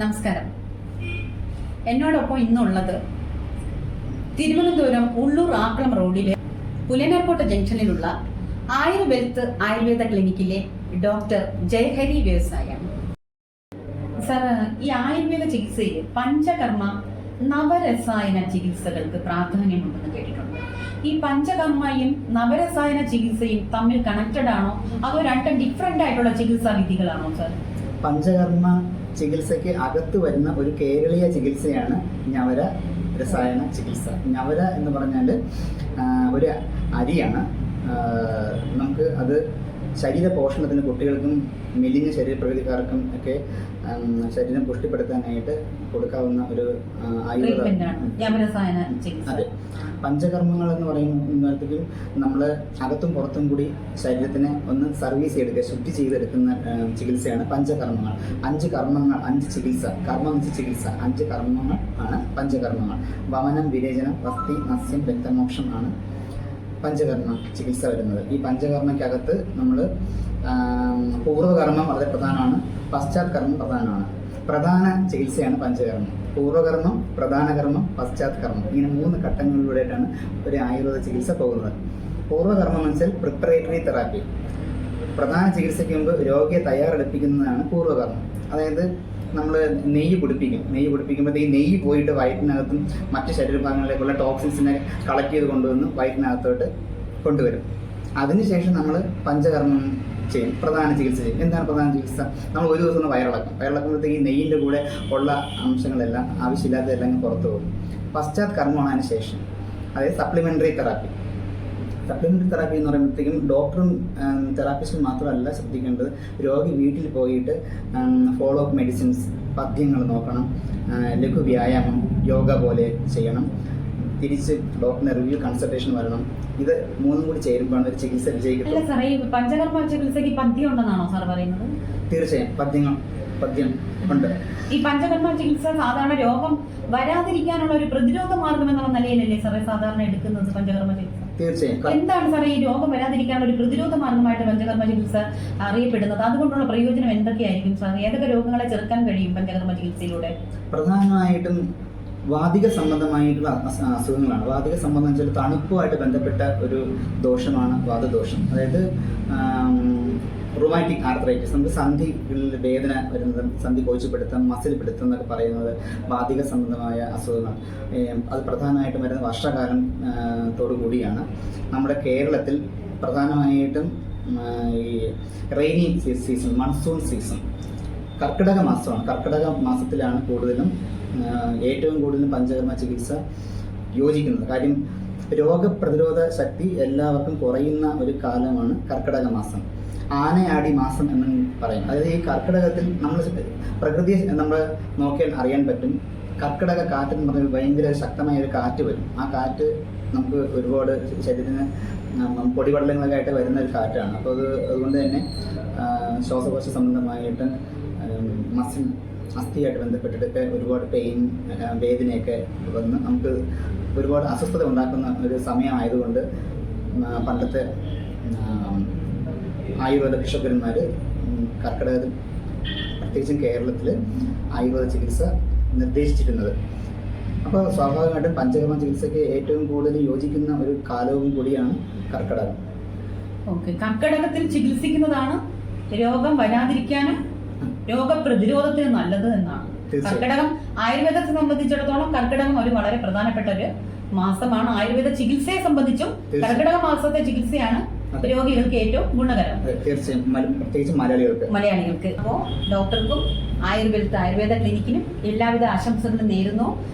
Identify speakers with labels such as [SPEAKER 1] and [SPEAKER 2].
[SPEAKER 1] നമസ്കാരം. എന്നോടൊപ്പം ഇന്നുള്ളത് തിരുവനന്തപുരം ഉള്ളൂർ ആക്രം റോഡിലെ പുലനർക്കോട്ട ജംഗ്ഷനിലുള്ള ആയുർവെൽത്ത് ആയുർവേദ ക്ലിനിക്കിലെ ഡോക്ടർ ജയഹരി വ്യവസായം സാർ ഈ ആയുർവേദ ചികിത്സയിൽ പഞ്ചകർമ്മ നവരസായന ചികിത്സകൾക്ക് പ്രാധാന്യമുണ്ടെന്ന് കേട്ടിട്ടുണ്ട്. ഈ പഞ്ചകർമ്മയും നവരസായന ചികിത്സയും തമ്മിൽ കണക്റ്റഡ് ആണോ? അതോ രണ്ടും ഡിഫറെന്റ് ആയിട്ടുള്ള ചികിത്സാ വിധികളാണോ സാർ?
[SPEAKER 2] പഞ്ചകർമ്മ ചികിത്സയ്ക്ക് അകത്ത് വരുന്ന ഒരു കേരളീയ ചികിത്സയാണ് ഞവര രസായന ചികിത്സ. ഞവര എന്ന് പറഞ്ഞാൽ ഒരു അരിയാണ്. നമുക്ക് അത് ശരീര പോഷണത്തിന് കുട്ടികൾക്കും മെലിഞ്ഞ ശരീരപ്രകൃതിക്കാർക്കും ഒക്കെ ശരീരം പുഷ്ടിപ്പെടുത്താനായിട്ട് കൊടുക്കാവുന്ന ഒരു ആയുർവേദ അതെ. പഞ്ചകർമ്മങ്ങൾ എന്ന് പറയുമ്പോഴത്തേക്കും നമ്മൾ അകത്തും പുറത്തും കൂടി ശരീരത്തിനെ ഒന്ന് സർവീസ് ചെയ്തെടുക്കുക ശുദ്ധി ചെയ്തെടുക്കുന്ന ചികിത്സയാണ് പഞ്ചകർമ്മങ്ങൾ. അഞ്ച് കർമ്മങ്ങൾ അഞ്ച് ചികിത്സ. കർമ്മം വെച്ച് ചികിത്സ. അഞ്ച് കർമ്മങ്ങൾ ആണ് പഞ്ചകർമ്മങ്ങൾ. വമനം വിരേചനം വസ്തി നസ്യം രക്തമോക്ഷം ആണ് പഞ്ചകർമ്മ ചികിത്സ വരുന്നത്. ഈ പഞ്ചകർമ്മയ്ക്കകത്ത് നമ്മൾ പൂർവകർമ്മം വളരെ പ്രധാനമാണ് പശ്ചാത്കർമ്മം പ്രധാനമാണ്. പ്രധാന ചികിത്സയാണ് പഞ്ചകർമ്മം. പൂർവകർമ്മം പ്രധാന കർമ്മം പശ്ചാത്കർമ്മം. ഇങ്ങനെ മൂന്ന് ഘട്ടങ്ങളിലൂടെയാണ് ഒരു ആയുർവേദ ചികിത്സ പോകുന്നത്. പൂർവകർമ്മം വെച്ചാൽ പ്രിപ്പറേറ്ററി തെറാപ്പി പ്രധാന ചികിത്സയ്ക്ക് മുമ്പ് രോഗിയെ തയ്യാറെടുപ്പിക്കുന്നതാണ് പൂർവകർമ്മം അതായത് നമ്മൾ നെയ്യ് കുടിപ്പിക്കും. നെയ്യ് കുടിപ്പിക്കുമ്പോഴത്തേക്ക് നെയ്യ് പോയിട്ട് വയറ്റിനകത്തും മറ്റ് ശരീരഭാഗങ്ങളിലേക്കുള്ള ടോക്സിൻസിനെ കളക്ട് ചെയ്ത് കൊണ്ടുവന്ന് വയറ്റിനകത്തോട്ട് കൊണ്ടുവരും. അതിനുശേഷം നമ്മൾ പഞ്ചകർമ്മം ചെയ്യും. പ്രധാന ചികിത്സ ചെയ്യും. എന്താണ് പ്രധാന ചികിത്സ? നമ്മൾ ഒരു ദിവസം വയറിളക്കും. വയറിളക്കുമ്പോഴത്തേക്ക് ഈ നെയ്യിന്റെ കൂടെ ഉള്ള അംശങ്ങളെല്ലാം ആവശ്യമില്ലാത്തതെല്ലാം പുറത്തു പോകും. പശ്ചാത് കർമ്മമാണ് ശേഷം. അതായത് സപ്ലിമെന്ററി തെറാപ്പി സപ്ലിമെന്ററി തെറാപ്പി എന്ന് പറയുമ്പോഴത്തേക്കും ഡോക്ടറും തെറാപ്പിസ്റ്റും മാത്രമല്ല ശ്രദ്ധിക്കേണ്ടത് രോഗി വീട്ടിൽ പോയിട്ട് ഫോളോ അപ്പ് മെഡിസിൻസ് പദ്യങ്ങൾ നോക്കണം ലഘു വ്യായാമം യോഗ പോലെ ചെയ്യണം. തിരിച്ച് ഡോക്ടറിന്റെ റിവ്യൂ കൺസൾട്ടേഷൻ വരണം. ഇത് മൂന്നും കൂടി ചേരുമ്പോഴാണ് ഒരു ചികിത്സ വിജയിക്കുന്നത്
[SPEAKER 1] സാറേ ഈ പഞ്ചകർമ്മ ചികിത്സയ്ക്ക് പദ്യം ഉണ്ടെന്നാണോ സാർ പറയുന്നത്?
[SPEAKER 2] തീർച്ചയായും. പദ്യങ്ങൾ പദ്യം ഉണ്ട്.
[SPEAKER 1] ഈ പഞ്ചകർമ്മ ചികിത്സ സാധാരണ രോഗം വരാതിരിക്കാനുള്ള ഒരു പ്രതിരോധ മാർഗം എന്നുള്ള നിലയിലല്ലേ സാറേ സാധാരണ എടുക്കുന്നത് പഞ്ചകർമ്മ ചികിത്സ?
[SPEAKER 2] തീർച്ചയായും.
[SPEAKER 1] എന്താണ് സാറേ ഈ രോഗം വരാതിരിക്കാനുള്ള ഒരു പ്രതിരോധ മാർഗമായിട്ട് പഞ്ചകർമ്മ ചികിത്സ അറിയപ്പെടുന്നത്? അതുകൊണ്ടുള്ള പ്രയോജനം എന്തൊക്കെയായിരിക്കും സാർ ഏതൊക്കെ രോഗങ്ങളെ ചെറുക്കാൻ കഴിയും പഞ്ചകർമ്മ ചികിത്സയിലൂടെ?
[SPEAKER 2] പ്രധാനമായിട്ടും വാതിക സംബന്ധമായിട്ടുള്ള അസ- അസുഖങ്ങളാണ്. വാതിക സംബന്ധം വെച്ചാൽ തണുപ്പുമായിട്ട് ബന്ധപ്പെട്ട ഒരു ദോഷമാണ് വാതദോഷം അതായത് റൊമാറ്റിക് ആർത്രൈറ്റിസ് നമുക്ക് സന്ധികളിൽ വേദന വരുന്നതും സന്ധി കോച്ചിപ്പെടുത്തം മസിൽ പിടുത്തം എന്നൊക്കെ പറയുന്നത് വാതിക സംബന്ധമായ അസുഖങ്ങൾ അത് പ്രധാനമായിട്ടും വരുന്ന വർഷകാലം തോടു കൂടിയാണ്. നമ്മുടെ കേരളത്തിൽ പ്രധാനമായിട്ടും ഈ റെയിനി സീസൺ മൺസൂൺ സീസൺ കർക്കിടക മാസമാണ്. കർക്കിടക മാസത്തിലാണ് കൂടുതലും ഏറ്റവും കൂടുതൽ പഞ്ചകർമ്മ ചികിത്സ യോജിക്കുന്നത്. കാര്യം രോഗപ്രതിരോധ ശക്തി എല്ലാവർക്കും കുറയുന്ന ഒരു കാലമാണ് കർക്കിടക മാസം. ആനയാടി മാസം എന്ന് പറയും. അതായത് ഈ കർക്കിടകത്തിൽ നമ്മൾ പ്രകൃതി നമ്മൾ നോക്കിയാൽ അറിയാൻ പറ്റും. കർക്കിടക കാറ്റ് എന്ന് പറഞ്ഞാൽ ഭയങ്കര ശക്തമായ ഒരു കാറ്റ് വരും. ആ കാറ്റ് നമുക്ക് ഒരുപാട് ശരീരത്തിന് പൊടിപടലങ്ങളൊക്കെ ആയിട്ട് വരുന്ന ഒരു കാറ്റാണ്. അപ്പോൾ അത് അതുകൊണ്ട് തന്നെ ശ്വാസകോശ സംബന്ധമായിട്ട് മസിൽ അസ്ഥിയായിട്ട് ബന്ധപ്പെട്ടിട്ടൊക്കെ ഒരുപാട് പെയിൻ വേദനയൊക്കെ വന്ന് നമുക്ക് ഒരുപാട് അസ്വസ്ഥത ഉണ്ടാക്കുന്ന ഒരു സമയമായതുകൊണ്ട് പണ്ടത്തെ ആയുർവേദ ബിഷപ്പന്മാർ കർക്കിടകത്തിൽ പ്രത്യേകിച്ചും കേരളത്തിൽ ആയുർവേദ ചികിത്സ നിർദ്ദേശിച്ചിരുന്നത്. അപ്പോൾ സ്വാഭാവികമായിട്ടും പഞ്ചകർമ്മ ചികിത്സയ്ക്ക് ഏറ്റവും കൂടുതൽ യോജിക്കുന്ന ഒരു കാലവും കൂടിയാണ് കർക്കിടകം.
[SPEAKER 1] ഓക്കെ. കർക്കിടകത്തിൽ ചികിത്സിക്കുന്നതാണ് രോഗം വരാതിരിക്കാനും രോഗപ്രതിരോധത്തിന് നല്ലത് എന്നാണ്. കർക്കിടകം ആയുർവേദത്തെ സംബന്ധിച്ചിടത്തോളം കർക്കിടകം ഒരു വളരെ പ്രധാനപ്പെട്ട ഒരു മാസമാണ്. ആയുർവേദ ചികിത്സയെ സംബന്ധിച്ചും. കർക്കിടക മാസത്തെ ചികിത്സയാണ്. രോഗികൾക്ക് ഏറ്റവും ഗുണകരം.
[SPEAKER 2] പ്രത്യേകിച്ച് മലയാളികൾക്ക്.
[SPEAKER 1] മലയാളികൾക്ക്. അപ്പോൾ ഡോക്ടർക്കും ആയുർവേദ ആയുർവേദ ക്ലിനിക്കിനും എല്ലാവിധ ആശംസകളും നേരുന്നു.